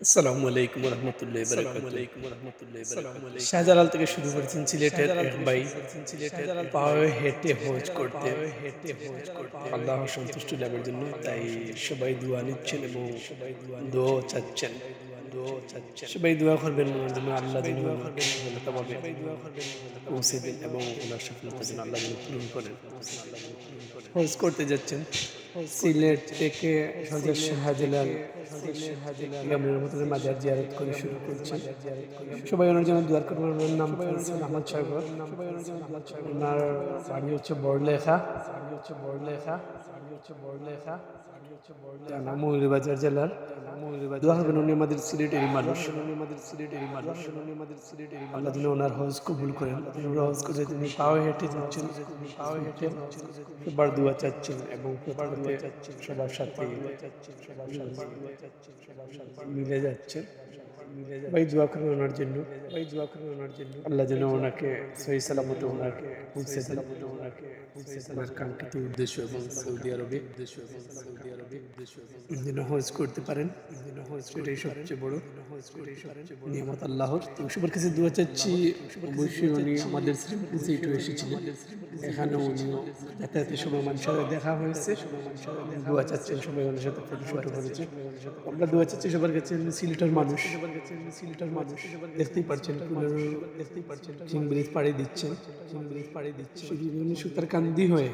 আসসালামু আলাইকুম রহমতুল্লাহ শাহজালাল থেকে শুরু করেছেন সিলেটের ভাই পায়ে হেঁটে হজ করতে। হেঁটে হজ করতে। আল্লাহ সন্তুষ্টি লাভের জন্য তাই সবাই দোয়া নিচ্ছেন এবং সবাই দোয়া চাচ্ছেন। সবাই দোয়া করবেন ওনার জন্য আল্লাহ যেন ওনাকে সফলতাভাবে পৌঁছে দেন এবং ওনার সফলতা যেন আল্লাহ যেন পূরণ করেন। হজ করতে যাচ্ছেন। সিলেট থেকে হজরত শাহজালাল মাজার জিয়ারত করে শুরু করছে। সবাই ওনার জন্য দুয়ার করবেন ওনার নাম ফেলছেন আহমদ সাহেব ওনার বাড়ি হচ্ছে বড়লেখা। বাড়ি হচ্ছে বড়লেখা। বাড়ি হচ্ছে বড়লেখা। মৌলবাজার জেলার। দোয়া করবেন উনি আমাদের সিলেটেরই মানুষ। আমাদের সিলেটেরই মানুষ। আমাদের সিলেটেরই আল্লাহ যেন ওনার হজ কবুল করেন আমরা হজ করে তিনি পাও হেঁটে যাচ্ছেন। পাও হেঁটে সবার দোয়া চাচ্ছেন এবং সবার দোয়া চাচ্ছেন সবার সাথে সবার সাথে মিলে যাচ্ছেন। ভাই দোয়া করেন ওনার জন্য। ভাই দোয়া করেন ওনার জন্য। আল্লাহ যেন ওনাকে সহি সালামত ওনাকে পৌঁছে সালামত ওনাকে ওনার কাঙ্ক্ষিত উদ্দেশ্য এবং সৌদি আরবে উদ্দেশ্য এবং সৌদি আরবে উদ্দেশ্য যেন হজ করতে পারেন। যেন এটাই সবচেয়ে বড় নিয়ামত আল্লাহর। তো সবার কাছে দোয়া চাচ্ছি। অবশ্যই উনি আমাদের একটু এসেছিলেন। এখানে উনি যাতায়াতের সময় মানুষের দেখা হয়েছে। দোয়া চাচ্ছেন সবাই ওনার সাথে ফটো করেছে। আমরা দোয়া চাচ্ছি সবার কাছে সিলেটের মানুষ। সবার কাছে সিলেটের মানুষ। দেখতেই পারছেন দেখতেই পারছেন। কিং ব্রিজ পাড়ি দিচ্ছেন। কিং ব্রিজ পাড়ি দিচ্ছেন। সুতার কান্দি হয়ে।